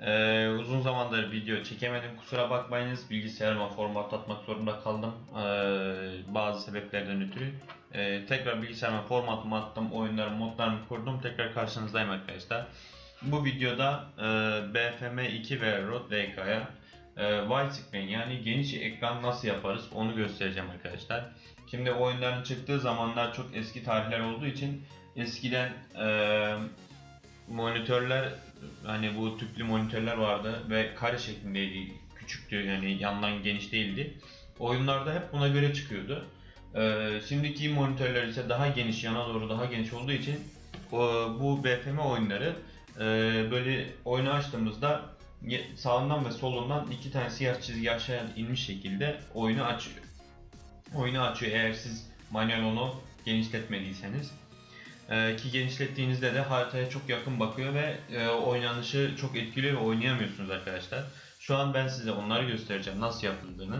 Ee, uzun zamandır video çekemedim kusura bakmayınız. Bilgisayarıma format atmak zorunda kaldım. Ee, bazı sebeplerden ötürü. Ee, tekrar bilgisayarıma formatımı attım. Oyunlarımı, modlarımı kurdum. Tekrar karşınızdayım arkadaşlar. Bu videoda e, BFM 2 ve Rode VK'ya e, widescreen yani geniş ekran nasıl yaparız onu göstereceğim arkadaşlar. Şimdi oyunların çıktığı zamanlar çok eski tarihler olduğu için eskiden e, monitörler hani bu tüplü monitörler vardı ve kare şeklindeydi. Küçüktü yani yandan geniş değildi. Oyunlarda hep buna göre çıkıyordu. Ee, şimdiki monitörler ise daha geniş, yana doğru daha geniş olduğu için o, bu BFM oyunları e, böyle oyunu açtığımızda sağından ve solundan iki tane siyah çizgi aşağıya inmiş şekilde oyunu açıyor. Oyunu açıyor eğer siz manuel onu genişletmediyseniz. Ee, ki genişlettiğinizde de haritaya çok yakın bakıyor ve e, oynanışı çok etkili ve oynayamıyorsunuz arkadaşlar. Şu an ben size onları göstereceğim nasıl yapıldığını.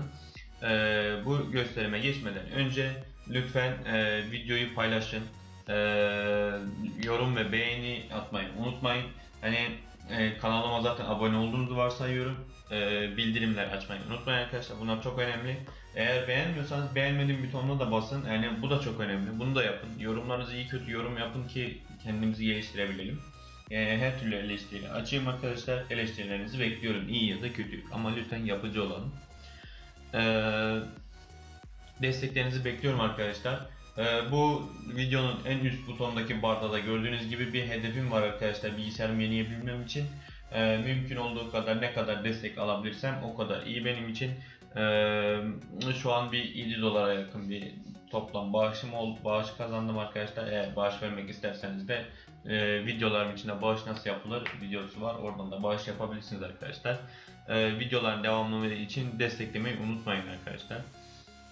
Ee, bu gösterime geçmeden önce lütfen e, videoyu paylaşın. Ee, yorum ve beğeni atmayı unutmayın. Hani e, kanalıma zaten abone olduğunuzu varsayıyorum. Ee, bildirimler açmayı unutmayın arkadaşlar. Bunlar çok önemli. Eğer beğenmiyorsanız beğenmediğim butonuna da basın. Yani bu da çok önemli. Bunu da yapın. Yorumlarınızı iyi kötü yorum yapın ki kendimizi geliştirebilelim. Yani her türlü eleştiri açayım arkadaşlar. Eleştirilerinizi bekliyorum. iyi ya da kötü. Ama lütfen yapıcı olalım. Ee, desteklerinizi bekliyorum arkadaşlar. Ee, bu videonun en üst butonundaki barda da gördüğünüz gibi bir hedefim var arkadaşlar bilgisayarımı yenileyebilmem için. Ee, mümkün olduğu kadar ne kadar destek alabilirsem o kadar iyi benim için. Ee, şu an bir 7 dolara yakın bir toplam bağışım oldu. Bağış kazandım arkadaşlar. Eğer bağış vermek isterseniz de e, videolarım içinde bağış nasıl yapılır videosu var. Oradan da bağış yapabilirsiniz arkadaşlar. Ee, videoların devamlılığı için desteklemeyi unutmayın arkadaşlar.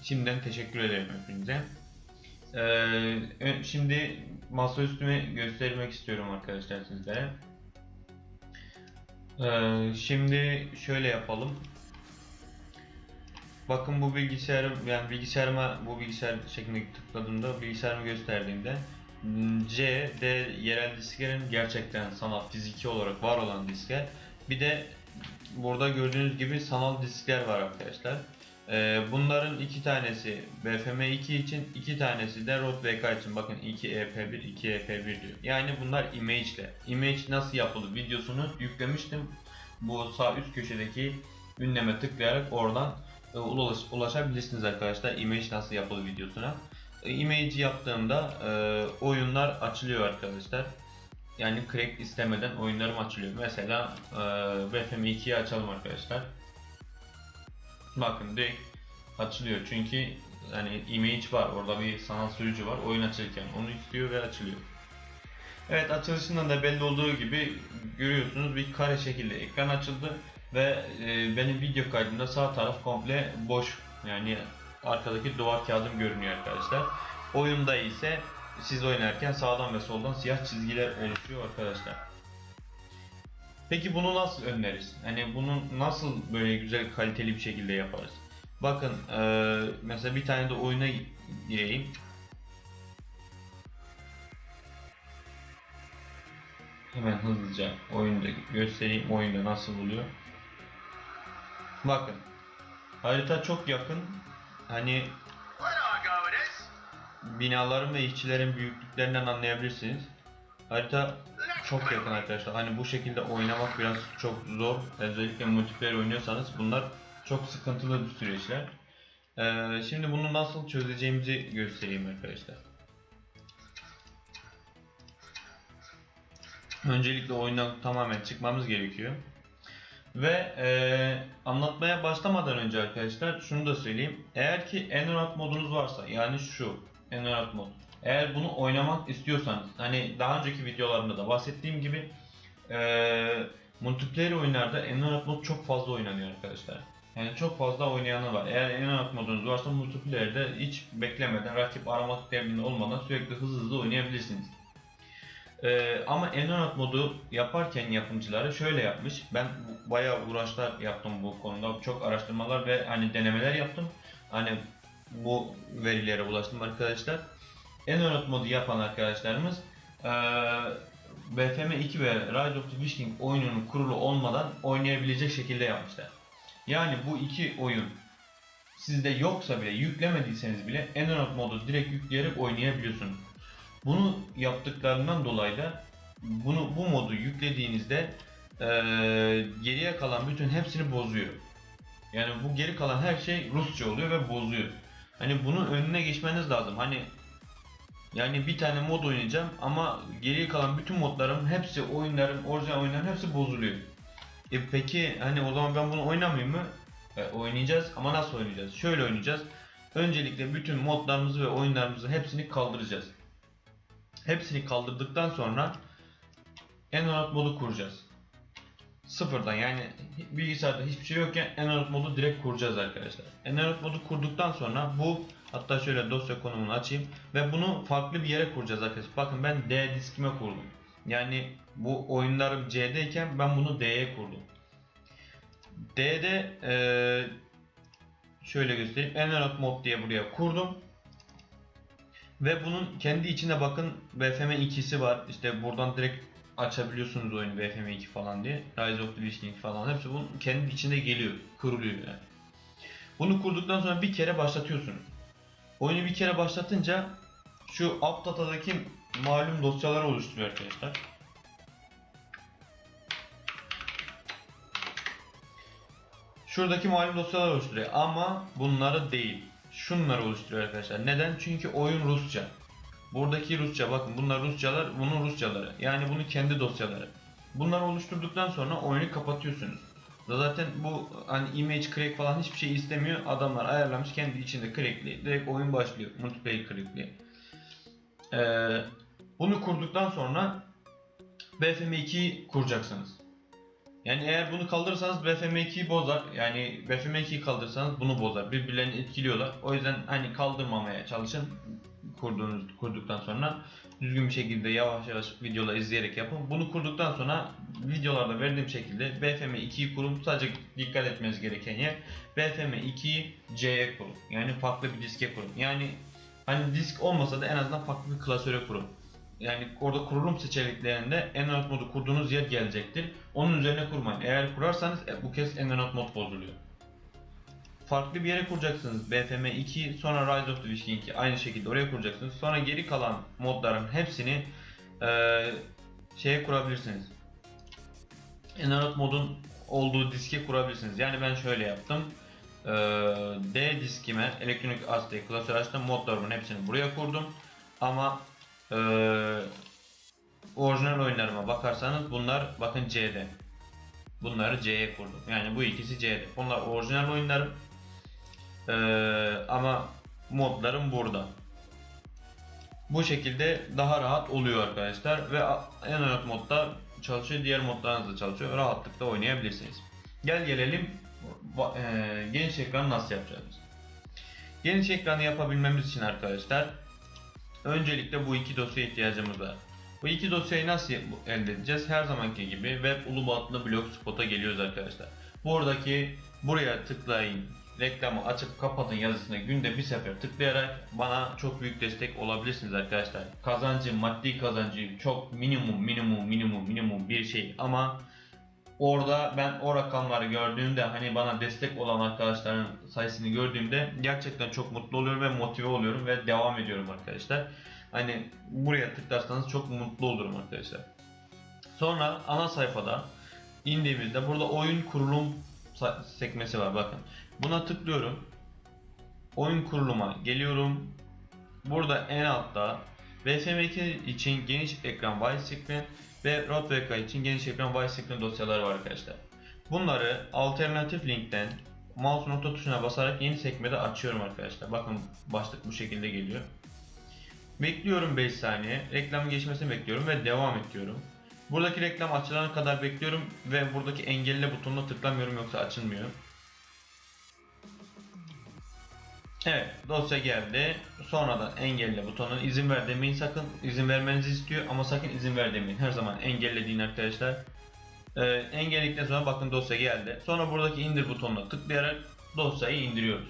Şimdiden teşekkür ederim hepinize. Ee, şimdi masaüstümü göstermek istiyorum arkadaşlar sizlere. Ee, şimdi şöyle yapalım. Bakın bu bilgisayarım yani bilgisayarıma bu bilgisayar şeklinde tıkladığımda bilgisayarımı gösterdiğimde C, D yerel disklerin gerçekten sanal fiziki olarak var olan diskler. Bir de burada gördüğünüz gibi sanal diskler var arkadaşlar. Ee, bunların iki tanesi BFM2 için, iki tanesi de Rode VK için. Bakın 2 EP1, 2 EP1 diyor. Yani bunlar image ile. Image nasıl yapılır videosunu yüklemiştim. Bu sağ üst köşedeki ünleme tıklayarak oradan e, ulaş, ulaşabilirsiniz arkadaşlar. Image nasıl yapılır videosuna. E, Image'i yaptığımda e, oyunlar açılıyor arkadaşlar. Yani crack istemeden oyunlarım açılıyor. Mesela e, BFM2'yi açalım arkadaşlar. Bakın direkt açılıyor çünkü hani image var orada bir sanal sürücü var oyun açılırken onu istiyor ve açılıyor. Evet açılışından da belli olduğu gibi görüyorsunuz bir kare şekilde ekran açıldı ve e, benim video kaydımda sağ taraf komple boş yani arkadaki duvar kağıdım görünüyor arkadaşlar. Oyunda ise siz oynarken sağdan ve soldan siyah çizgiler oluşuyor arkadaşlar. Peki bunu nasıl önleriz? Hani bunu nasıl böyle güzel kaliteli bir şekilde yaparız? Bakın eee, mesela bir tane de oyuna gireyim. Hemen hızlıca oyunda göstereyim oyunda nasıl oluyor. Bakın harita çok yakın. Hani binaların ve işçilerin büyüklüklerinden anlayabilirsiniz. Harita çok yakın arkadaşlar. Hani bu şekilde oynamak biraz çok zor. Özellikle multiplayer oynuyorsanız bunlar çok sıkıntılı bir süreçler. Ee, şimdi bunu nasıl çözeceğimizi göstereyim arkadaşlar. Öncelikle oyundan tamamen çıkmamız gerekiyor. Ve e, anlatmaya başlamadan önce arkadaşlar şunu da söyleyeyim. Eğer ki Enroute modunuz varsa yani şu Enroute mod. Eğer bunu oynamak istiyorsanız hani daha önceki videolarımda da bahsettiğim gibi e, multiplayer oyunlarda Enroute mod çok fazla oynanıyor arkadaşlar. Yani çok fazla oynayanı var. Eğer Enroute modunuz varsa multiplayer'de hiç beklemeden rakip aramak derdinde olmadan sürekli hızlı hızlı oynayabilirsiniz. Ee, ama Enroute modu yaparken yapımcıları şöyle yapmış. Ben bayağı uğraşlar yaptım bu konuda. Çok araştırmalar ve hani denemeler yaptım. Hani bu verilere ulaştım arkadaşlar. Enroute modu yapan arkadaşlarımız BFM 2 ve Rise of the Wishing oyununun kurulu olmadan oynayabilecek şekilde yapmışlar. Yani bu iki oyun sizde yoksa bile yüklemediyseniz bile Enrolled modu direkt yükleyerek oynayabiliyorsunuz. Bunu yaptıklarından dolayı da bunu bu modu yüklediğinizde eee, geriye kalan bütün hepsini bozuyor. Yani bu geri kalan her şey Rusça oluyor ve bozuyor. Hani bunun önüne geçmeniz lazım. Hani yani bir tane mod oynayacağım ama geriye kalan bütün modlarım hepsi oyunların, orijinal oyunların hepsi bozuluyor. E peki hani o zaman ben bunu oynamayayım mı? E, oynayacağız ama nasıl oynayacağız? Şöyle oynayacağız. Öncelikle bütün modlarımızı ve oyunlarımızı hepsini kaldıracağız. Hepsini kaldırdıktan sonra Enrolled modu kuracağız. Sıfırdan yani bilgisayarda hiçbir şey yokken Enrolled modu direkt kuracağız arkadaşlar. Enrolled modu kurduktan sonra bu hatta şöyle dosya konumunu açayım ve bunu farklı bir yere kuracağız arkadaşlar. Bakın ben D diskime kurdum. Yani bu oyunlarım C'deyken ben bunu D'ye kurdum. D'de eee, şöyle göstereyim. Enrolled mod diye buraya kurdum. Ve bunun kendi içinde bakın BFM 2'si var. İşte buradan direkt açabiliyorsunuz oyunu BFM 2 falan diye. Rise of the Wishing falan hepsi bunun kendi içinde geliyor. Kuruluyor yani. Bunu kurduktan sonra bir kere başlatıyorsunuz. Oyunu bir kere başlatınca şu AppData'daki malum dosyaları oluşturuyor arkadaşlar. Şuradaki malum dosyalar oluşturuyor ama bunları değil. Şunları oluşturuyor arkadaşlar. Neden? Çünkü oyun Rusça. Buradaki Rusça bakın bunlar Rusçalar, bunun Rusçaları. Yani bunun kendi dosyaları. Bunları oluşturduktan sonra oyunu kapatıyorsunuz. Zaten bu hani image crack falan hiçbir şey istemiyor. Adamlar ayarlamış kendi içinde crackli. Direkt oyun başlıyor. Multiplayer crackli. Ee, bunu kurduktan sonra BFM 2'yi kuracaksınız. Yani eğer bunu kaldırırsanız BFM 2'yi bozar. Yani BFM 2'yi kaldırırsanız bunu bozar. Birbirlerini etkiliyorlar. O yüzden hani kaldırmamaya çalışın kurduğunuz kurduktan sonra düzgün bir şekilde yavaş yavaş videolar izleyerek yapın. Bunu kurduktan sonra videolarda verdiğim şekilde BFM 2'yi kurun. Sadece dikkat etmeniz gereken yer BFM 2'yi C'ye kurun. Yani farklı bir diske kurun. Yani hani disk olmasa da en azından farklı bir klasöre kurun. Yani orada kurulum seçeneklerinde Enrolled modu kurduğunuz yer gelecektir. Onun üzerine kurmayın. Eğer kurarsanız e, bu kez Enrolled mod bozuluyor. Farklı bir yere kuracaksınız. BFM 2 sonra Rise of the Wishing 2 aynı şekilde oraya kuracaksınız. Sonra geri kalan modların hepsini eee şeye kurabilirsiniz. Enrolled modun olduğu diske kurabilirsiniz. Yani ben şöyle yaptım. Eee, D diskime elektronik ASD klasör açtım. Modlarımın hepsini buraya kurdum. Ama eee orijinal oyunlarıma bakarsanız bunlar bakın C'de. Bunları C'ye kurdum. Yani bu ikisi C'de. Bunlar orijinal oyunlarım. Eee, ama modlarım burada. Bu şekilde daha rahat oluyor arkadaşlar ve Android modda çalışıyor, diğer modlarınız da çalışıyor. Rahatlıkla oynayabilirsiniz. Gel gelelim eee, geniş ekran nasıl yapacağız? Geniş ekranı yapabilmemiz için arkadaşlar öncelikle bu iki dosyaya ihtiyacımız var. Bu iki dosyayı nasıl elde edeceğiz? Her zamanki gibi web ulubatlı blogspot'a geliyoruz arkadaşlar. Buradaki buraya tıklayın, reklamı açıp kapatın yazısına günde bir sefer tıklayarak bana çok büyük destek olabilirsiniz arkadaşlar. Kazancı, maddi kazancı çok minimum minimum minimum minimum bir şey ama orada ben o rakamları gördüğümde hani bana destek olan arkadaşların sayısını gördüğümde gerçekten çok mutlu oluyorum ve motive oluyorum ve devam ediyorum arkadaşlar. Hani buraya tıklarsanız çok mutlu olurum arkadaşlar. Sonra ana sayfada indiğimizde burada oyun kurulum sekmesi var bakın. Buna tıklıyorum. Oyun kuruluma geliyorum. Burada en altta VSM2 için geniş ekran widescreen ve ROTVK için geniş ekran widescreen dosyaları var arkadaşlar. Bunları alternatif linkten mouse nokta tuşuna basarak yeni sekmede açıyorum arkadaşlar. Bakın başlık bu şekilde geliyor. Bekliyorum 5 saniye. Reklamın geçmesini bekliyorum ve devam ediyorum. Buradaki reklam açılana kadar bekliyorum ve buradaki engelle butonuna tıklamıyorum yoksa açılmıyor. Evet dosya geldi. Sonradan engelle butonuna izin ver demeyin sakın. izin vermenizi istiyor ama sakın izin ver demeyin. Her zaman engellediğin arkadaşlar. Ee, engelledikten sonra bakın dosya geldi. Sonra buradaki indir butonuna tıklayarak dosyayı indiriyoruz.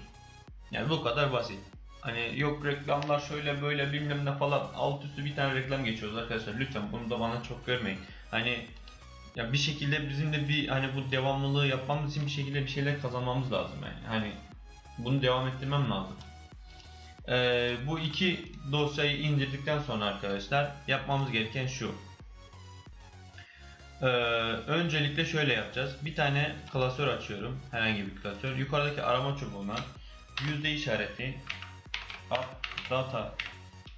Yani bu kadar basit. Hani yok reklamlar şöyle böyle bilmem ne falan alt üstü bir tane reklam geçiyoruz arkadaşlar. Lütfen bunu da bana çok görmeyin. Hani ya bir şekilde bizim de bir hani bu devamlılığı yapmamız için bir şekilde bir şeyler kazanmamız lazım yani. Hani bunu devam ettirmem lazım. Ee, bu iki dosyayı indirdikten sonra arkadaşlar yapmamız gereken şu. Ee, öncelikle şöyle yapacağız. Bir tane klasör açıyorum. Herhangi bir klasör. Yukarıdaki arama çubuğuna yüzde işareti up data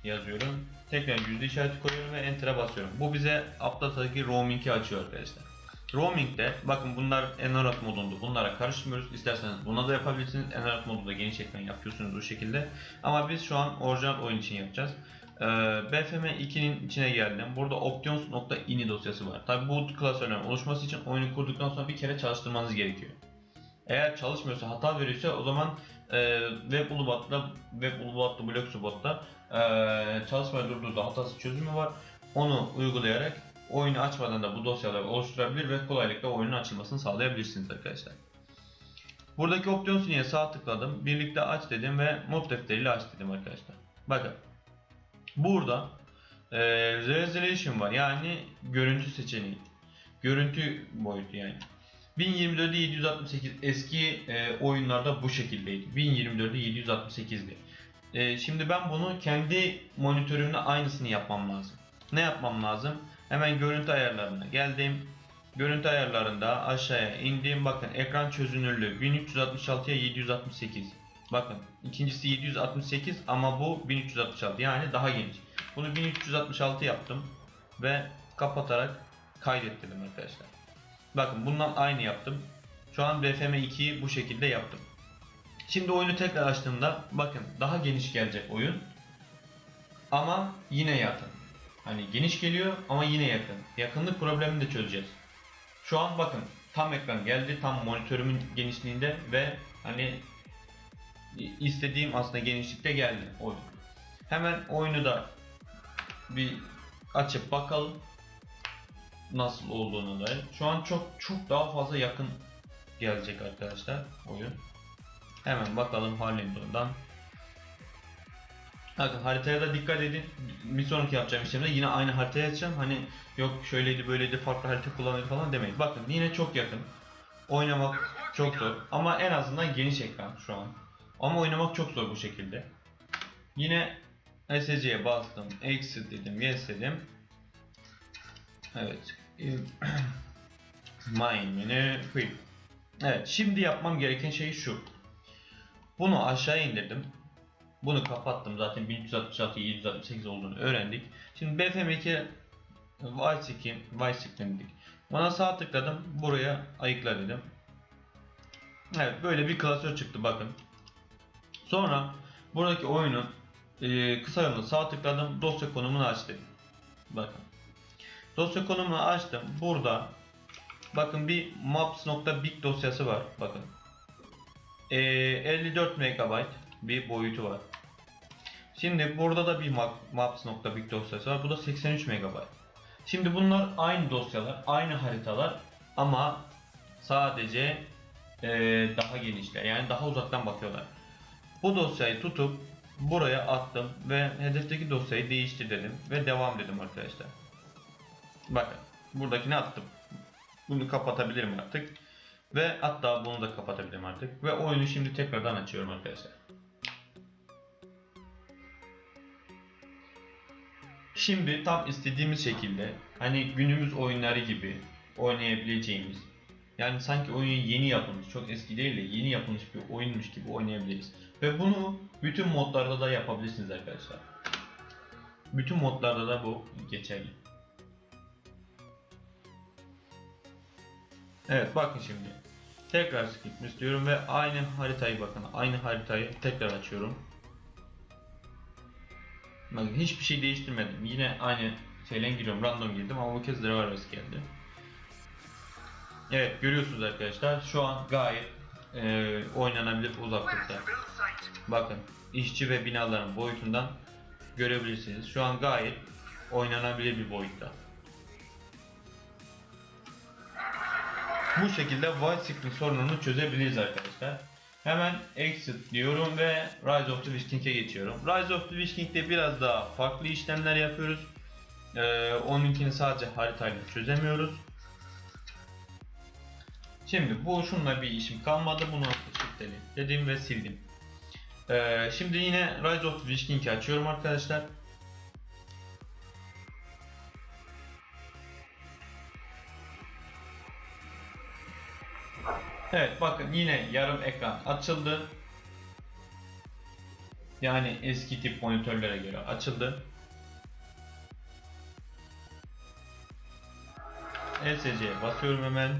yazıyorum. Tekrar yüzde işareti koyuyorum ve enter'a basıyorum. Bu bize up data'daki roaming'i açıyor arkadaşlar. Roaming'de bakın bunlar Enroute modunda. Bunlara karışmıyoruz. İsterseniz buna da yapabilirsiniz. Enroute modunda geniş ekran yapıyorsunuz bu şekilde. Ama biz şu an orijinal oyun için yapacağız. Ee, BFM 2'nin içine geldim. Burada options.ini dosyası var. Tabi bu klasörlerin oluşması için oyunu kurduktan sonra bir kere çalıştırmanız gerekiyor. Eğer çalışmıyorsa hata veriyorsa o zaman e, web ulubatla web ulubatla bloxubot'ta e, çalışmaya durduğunda hatası çözümü var. Onu uygulayarak oyunu açmadan da bu dosyaları oluşturabilir ve kolaylıkla oyunun açılmasını sağlayabilirsiniz arkadaşlar. Buradaki options yine sağ tıkladım. Birlikte aç dedim ve mod defteriyle aç dedim arkadaşlar. Bakın. Burada e, resolution var. Yani görüntü seçeneği. Görüntü boyutu yani. 1024'de 768 eski e, oyunlarda bu şekildeydi. 1024'de 768'di. E, şimdi ben bunu kendi monitörümle aynısını yapmam lazım. Ne yapmam lazım? Hemen görüntü ayarlarına geldim. Görüntü ayarlarında aşağıya indim. Bakın ekran çözünürlüğü 1366'ya 768. Bakın ikincisi 768 ama bu 1366 yani daha geniş. Bunu 1366 yaptım ve kapatarak kaydettirdim arkadaşlar. Bakın bundan aynı yaptım. Şu an BFM 2'yi bu şekilde yaptım. Şimdi oyunu tekrar açtığımda bakın daha geniş gelecek oyun. Ama yine yakın. Hani geniş geliyor ama yine yakın. Yakınlık problemini de çözeceğiz. Şu an bakın tam ekran geldi. Tam monitörümün genişliğinde ve hani istediğim aslında genişlikte geldi oyun. Hemen oyunu da bir açıp bakalım nasıl olduğunu da. Şu an çok çok daha fazla yakın gelecek arkadaşlar oyun. Hemen bakalım Harlindon'dan. Bakın haritaya da dikkat edin. Bir sonraki yapacağım işlemde yine aynı haritaya açacağım. Hani yok şöyleydi böyleydi farklı harita kullanıyor falan demeyin. Bakın yine çok yakın. Oynamak çok zor. Ama en azından geniş ekran şu an. Ama oynamak çok zor bu şekilde. Yine SC'ye bastım. Exit dedim. Yes dedim. Evet. Mine menü. Evet. Şimdi yapmam gereken şey şu. Bunu aşağı indirdim. Bunu kapattım. Zaten 1366 768 olduğunu öğrendik. Şimdi BFM2 Vice Vice dedik. Bana sağ tıkladım. Buraya ayıkla dedim. Evet böyle bir klasör çıktı bakın. Sonra buradaki oyunun e, kısa yolunu sağ tıkladım. Dosya konumunu aç. Bakın. Dosya konumunu açtım. Burada bakın bir maps.big dosyası var. Bakın. E, 54 MB bir boyutu var. Şimdi burada da bir maps.big dosyası var. Bu da 83 MB. Şimdi bunlar aynı dosyalar, aynı haritalar ama sadece eee, daha genişler. Yani daha uzaktan bakıyorlar. Bu dosyayı tutup buraya attım ve hedefteki dosyayı değiştir dedim ve devam dedim arkadaşlar. Bakın buradakini attım. Bunu kapatabilirim artık. Ve hatta bunu da kapatabilirim artık. Ve oyunu şimdi tekrardan açıyorum arkadaşlar. Şimdi tam istediğimiz şekilde hani günümüz oyunları gibi oynayabileceğimiz yani sanki oyun yeni yapılmış, çok eski değil de yeni yapılmış bir oyunmuş gibi oynayabiliriz. Ve bunu bütün modlarda da yapabilirsiniz arkadaşlar. Bütün modlarda da bu geçerli. Evet bakın şimdi. Tekrar skip istiyorum ve aynı haritayı bakın. Aynı haritayı tekrar açıyorum. Bakın hiçbir şey değiştirmedim. Yine aynı şeyle giriyorum. Random girdim ama bu kez Reverse geldi. Evet görüyorsunuz arkadaşlar. Şu an gayet e, oynanabilir uzaklıkta. Bakın işçi ve binaların boyutundan görebilirsiniz. Şu an gayet oynanabilir bir boyutta. Bu şekilde widescreen sorununu çözebiliriz arkadaşlar. Hemen exit diyorum ve Rise of the Witch King'e geçiyorum. Rise of the Witch King'de biraz daha farklı işlemler yapıyoruz. Ee, onunkini sadece haritayla çözemiyoruz. Şimdi bu şunla bir işim kalmadı. Bunu dedim ve sildim. Ee, şimdi yine Rise of the Witch King'i açıyorum arkadaşlar. Evet bakın yine yarım ekran açıldı. Yani eski tip monitörlere göre açıldı. LCC'ye basıyorum hemen.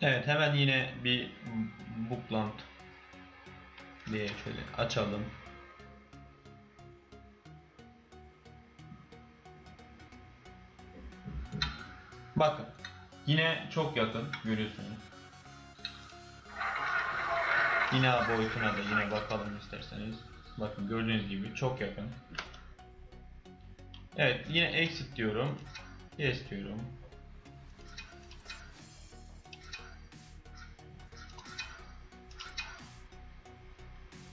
Evet hemen yine bir bookland diye şöyle açalım. Bakın yine çok yakın görüyorsunuz. Yine boyutuna da yine bakalım isterseniz. Bakın gördüğünüz gibi çok yakın. Evet yine exit diyorum. Yes diyorum.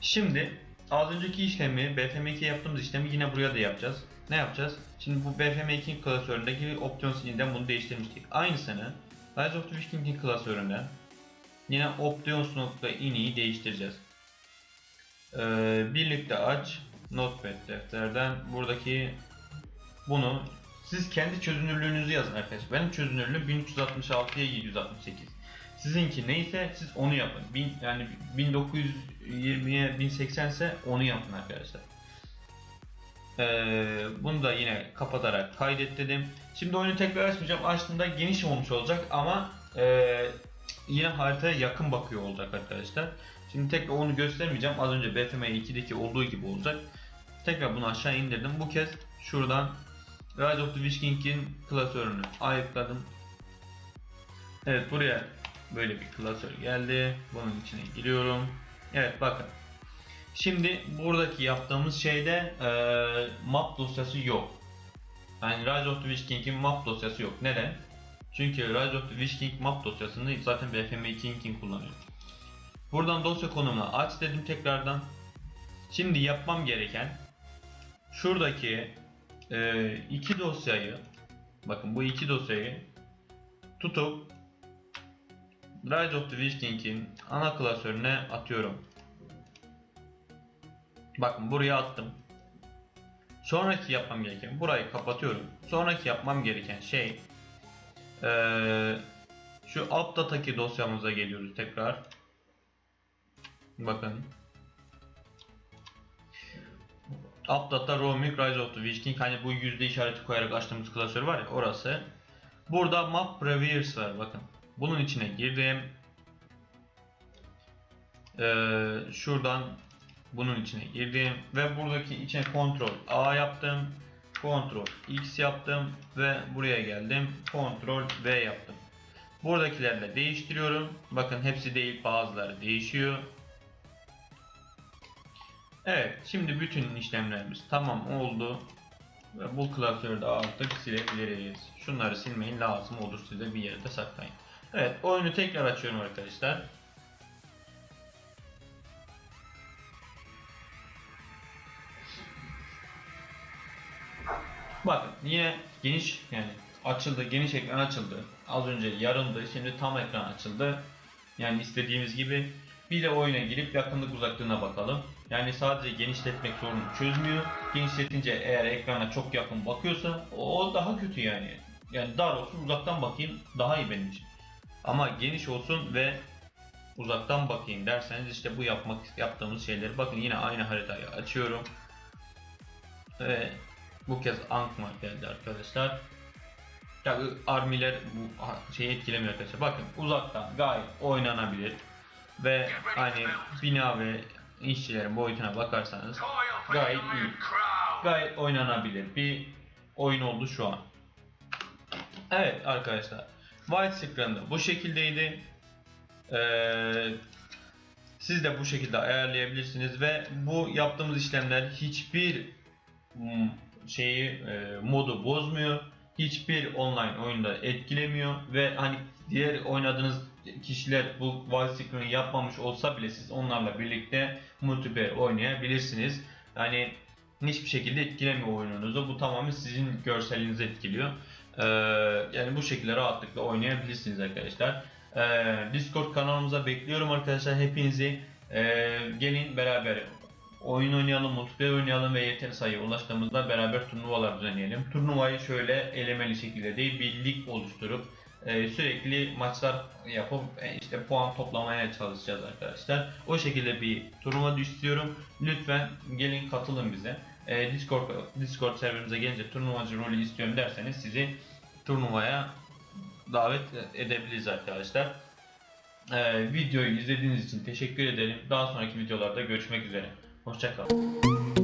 Şimdi az önceki işlemi BFM2 yaptığımız işlemi yine buraya da yapacağız. Ne yapacağız? Şimdi bu BFM2 klasöründeki opsiyon silinden bunu değiştirmiştik. Aynısını Rise of the Witch King'in klasöründen yine options.ini'yi değiştireceğiz. Ee, birlikte aç Notepad defterden buradaki bunu siz kendi çözünürlüğünüzü yazın arkadaşlar. Benim çözünürlüğüm 1366'ya 768. Sizinki neyse siz onu yapın. Bin, yani 1920'ye 1080 ise onu yapın arkadaşlar. Ee, bunu da yine kapatarak kaydet dedim. Şimdi oyunu tekrar açmayacağım. Açtığımda geniş olmuş olacak ama e, yine haritaya yakın bakıyor olacak arkadaşlar. Şimdi tekrar onu göstermeyeceğim. Az önce BFM 2'deki olduğu gibi olacak. Tekrar bunu aşağı indirdim. Bu kez şuradan Rise of the Witch King'in klasörünü ayıkladım. Evet buraya böyle bir klasör geldi. Bunun içine giriyorum. Evet bakın. Şimdi buradaki yaptığımız şeyde e, map dosyası yok. Yani Rise of the Witch King'in map dosyası yok. Neden? Çünkü Rise of the Witch King map dosyasını zaten BFM 2'in kullanıyor. Buradan dosya konumuna aç dedim tekrardan. Şimdi yapmam gereken şuradaki e, iki dosyayı bakın bu iki dosyayı tutup Rise of the Witch King'in ana klasörüne atıyorum. Bakın buraya attım. Sonraki yapmam gereken burayı kapatıyorum. Sonraki yapmam gereken şey ee, şu update'daki dosyamıza geliyoruz tekrar. Bakın. Update'da Roaming Rise of the Witch King hani bu yüzde işareti koyarak açtığımız klasör var ya orası. Burada Map Previous var bakın. Bunun içine girdim. Ee, şuradan bunun içine girdim ve buradaki içine kontrol A yaptım. Kontrol X yaptım ve buraya geldim. Kontrol V yaptım. Buradakileri de değiştiriyorum. Bakın hepsi değil bazıları değişiyor. Evet şimdi bütün işlemlerimiz tamam oldu. Ve bu klasörü de artık silebiliriz. Şunları silmeyin lazım olur size bir yerde saklayın. Evet oyunu tekrar açıyorum arkadaşlar. Bakın yine geniş yani açıldı geniş ekran açıldı. Az önce yarımdı şimdi tam ekran açıldı. Yani istediğimiz gibi bir de oyuna girip yakınlık uzaklığına bakalım. Yani sadece genişletmek sorunu çözmüyor. Genişletince eğer ekrana çok yakın bakıyorsa o daha kötü yani. Yani dar olsun uzaktan bakayım daha iyi benim için. Ama geniş olsun ve uzaktan bakayım derseniz işte bu yapmak yaptığımız şeyleri bakın yine aynı haritayı açıyorum. Ve bu kez Ankmar geldi arkadaşlar. Ya armiler bu şeyi etkilemiyor arkadaşlar. Bakın uzaktan gayet oynanabilir ve hani bina ve işçilerin boyutuna bakarsanız gayet iyi. Gayet oynanabilir bir oyun oldu şu an. Evet arkadaşlar. White Screen'de bu şekildeydi. Ee, siz de bu şekilde ayarlayabilirsiniz ve bu yaptığımız işlemler hiçbir mm, şeyi e, modu bozmuyor. hiçbir online oyunda etkilemiyor ve hani diğer oynadığınız kişiler bu voice screen yapmamış olsa bile siz onlarla birlikte multiplayer oynayabilirsiniz. Yani hiçbir şekilde etkilemiyor oyununuzu. Bu tamamen sizin görselinizi etkiliyor. Ee, yani bu şekilde rahatlıkla oynayabilirsiniz arkadaşlar. Ee, Discord kanalımıza bekliyorum arkadaşlar hepinizi. Ee, gelin beraber oyun oynayalım, multiplayer oynayalım ve yeter sayıya ulaştığımızda beraber turnuvalar düzenleyelim. Turnuvayı şöyle elemeli şekilde değil bir lig oluşturup e, sürekli maçlar yapıp e, işte puan toplamaya çalışacağız arkadaşlar. O şekilde bir turnuva istiyorum. Lütfen gelin katılın bize. E, Discord Discord serverimize gelince turnuvacı rolü istiyorum derseniz sizi turnuvaya davet edebiliriz arkadaşlar. E, videoyu izlediğiniz için teşekkür ederim. Daha sonraki videolarda görüşmek üzere. Hoşçakalın.